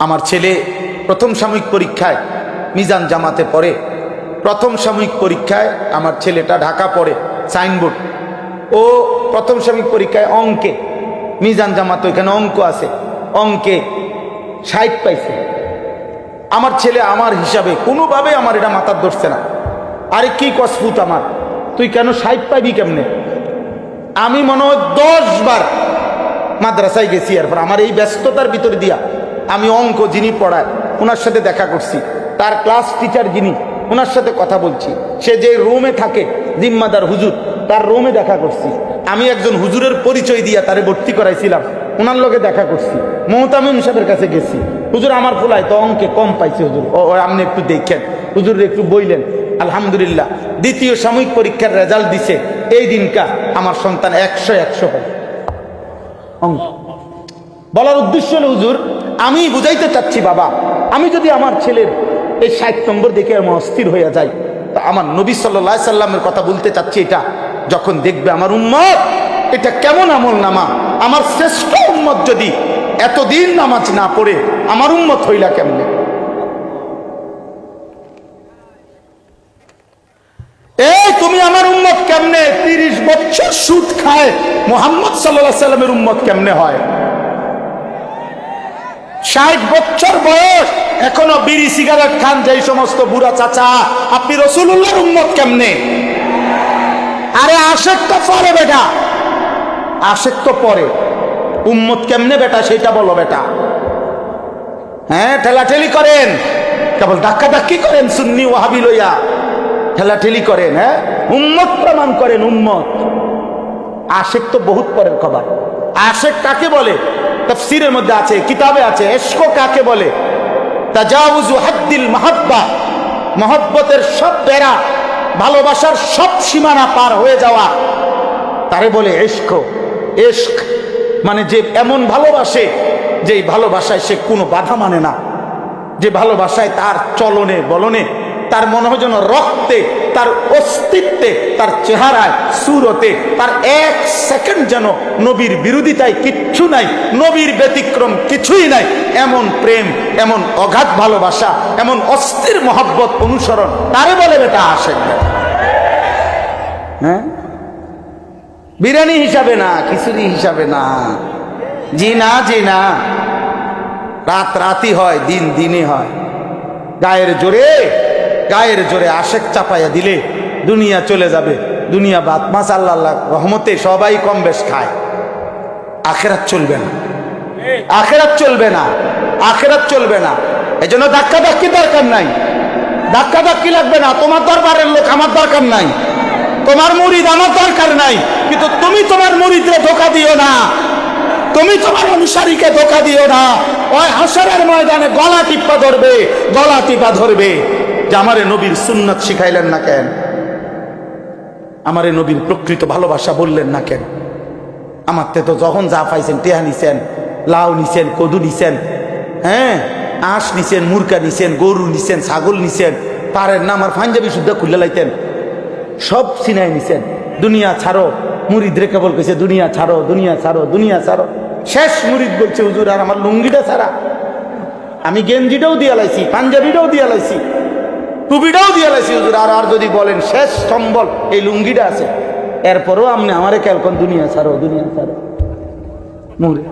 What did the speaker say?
আমার ছেলে প্রথম সাময়িক পরীক্ষায় মিজান জামাতে পড়ে। প্রথম সাময়িক পরীক্ষায় আমার ছেলেটা ঢাকা পড়ে, সাইনবোর্ড। ও প্রথম সাময়িক পরীক্ষায় অঙ্কে, মিজান জামাত ওইখানে অঙ্ক আছে, অঙ্কে ষাট পাইছে। আমার ছেলে আমার হিসাবে কোনোভাবে আমার এটা মাথার ধরছে না। আরে কি কসফুত আমার, তুই কেন ষাট পাইবি কেমনে? আমি মনে হয় দশ বার মাদ্রাসায় গেছি, এরপর আমার এই ব্যস্ততার ভিতরে দিয়া আমি অঙ্ক যিনি পড়ায় ওনার সাথে দেখা করছি। তার ক্লাস টিচার যিনি ওনার সাথে কথা বলছি। সে যে রুমে থাকে, জিম্মাদার হুজুর, তার রুমে দেখা করছি। আমি একজন হুজুরের পরিচয় দিয়া তারে ভর্তি করাইছিলাম। ওনার লোকে দেখা করছি। মহতামিম সাহেবের কাছে গেছি। হুজুর আমার ফুলায় তো অঙ্কে কম পাইছে হুজুর। ও ও, আপনি একটু দেখেন। হুজুর একটু বইলেন। আলহামদুলিল্লাহ। দ্বিতীয় সাময়িক পরীক্ষার রেজাল্ট দিছে। এই দিনকা আমার সন্তান একশো একশো হয়। অঙ্ক। বলার উদ্দেশ্য হলো, হুজুর আমি বুঝাইতে চাচ্ছি, বাবা, আমি যদি আমার ছেলের এই ষাট নম্বর দেখে আমি অস্থির হয়ে যাই, তা আমার নবী সাল্লাহ সাল্লামের কথা বলতে চাচ্ছি এটা, যখন দেখবে আমার উম্মত, এটা কেমন আমল নামা? আমার শ্রেষ্ঠ উম্মত যদি এতদিন নামাজ না পড়ে, আমার উম্মত হইলা কেমনে? এই, তুমি আমার উম্মত কেমনে? তিরিশ বছর সুদ খায় মোহাম্মদ সাল্লাহ সাল্লামের উম্মত কেমনে হয়? ষাট বছর বয়স, এখনও বিড়ি, সিগারেট খান যে সমস্ত বুড়া চাচা। আপনি রসুল্লাহর উম্মত কেমনে? আরে আশেক তো পরে বেটা। আশেক তো পরে। উম্মত কেমনে বেটা, সেটা বলো বেটা। হ্যাঁ ঠেলাঠেলি করেন। কেবল ধাক্কা ধাক্কি করেন সুন্নি ওয়াহাবি লইয়া। ঠেলাঠেলি করেন হ্যাঁ? উম্মত প্রমাণ করেন, উম্মত। আশেক তো বহুত পরের খবর। আশেক কাকে বলে? তফসিরের মধ্যে আছে, কিতাবে আছে। এসকো কাকে বলে? তাজাউজু হাদ্দিল মাহাব্বা। মহব্বতের সব বেড়া, ভালোবাসার সব সীমানা পার হয়ে যাওয়া। তারে বলে এস্ক এস্ক মানে যে এমন ভালোবাসে যে ভালোবাসায় সে কোনো বাধা মানে না। যে ভালোবাসায় তার চলনে, বলনে তার মনে হয় যেন রক্তে, তার অস্তিত্বে, তার চেহারায়, সুরতে, তার এক সেকেন্ড যেন নবীর বিরোধিতায় কিচ্ছু নাই, নবীর ব্যতিক্রম কিছুই নাই। এমন প্রেম, এমন অগাধ ভালোবাসা, এমন অস্থির মহব্বত অনুসরণ তারে বলে বেটা আসে হ্যাঁ? বিরিয়ানি হিসাবে না, খিচুড়ি হিসাবে না। জি না জি না। রাত রাতি হয়, দিন দিনে হয়। গায়ের জোরে গায়ের জোরে আশেক চাপাইয়া দিলে দুনিয়া চলে যাবে। দুনিয়া বাদ মাস আল্লাহ রহমতে সবাই কম বেশ খায়। আখেরাত চলবে না। আখেরাত চলবে না। আখেরাত চলবে না। এই জন্য ধাক্কা ধাক্কি দরকার নাই। ধাক্কা ধাক্কি লাগবে না। তোমার দরবারের লোক আমার দরকার নাই। তোমার মুরিদ আমার দরকার নাই। কিন্তু তুমি তোমার মুরিদরে ধোকা দিও না। তুমি তোমার অনুসারীকে ধোকা দিও না। ওই হাসরের ময়দানে গলা টিপ্পা ধরবে, গলা টিপা ধরবে। যে আমারে নবীর সুন্নত শিখাইলেন না কেন? আমারে নবীর প্রকৃত ভালোবাসা বললেন না কেন? আমার তে তো যখন যা পাইছেন, টেহা নিছেন, লাউ নিছেন, কদু নিছেন হ্যাঁ? আঁশ নিছেন মুরকা নিছেন, গরু নিছেন, ছাগল নিছেন, পারেন না, আমার পাঞ্জাবি শুদ্ধ খুলে লাইতেন। সব সিনাই নিছেন। দুনিয়া ছাড়ো, মুরিদ রে কেবল কেছে দুনিয়া ছাড়ো দুনিয়া ছাড়ো দুনিয়া ছাড়ো। শেষ মুরিদ বলছে, হুজুর, আর আমার লুঙ্গিটা ছাড়া। আমি গেঞ্জিটাও দিয়া লাইছি, পাঞ্জাবিটাও দিয়া লাইছি। টুপিটাও দিয়ে লাইছি হুজুর। আর আর যদি বলেন, শেষ সম্বল, এই লুঙ্গিটা আছে। এরপরও আপনি আমারে কেলকন দুনিয়া ছাড়ো দুনিয়া ছাড়ো। মুরে।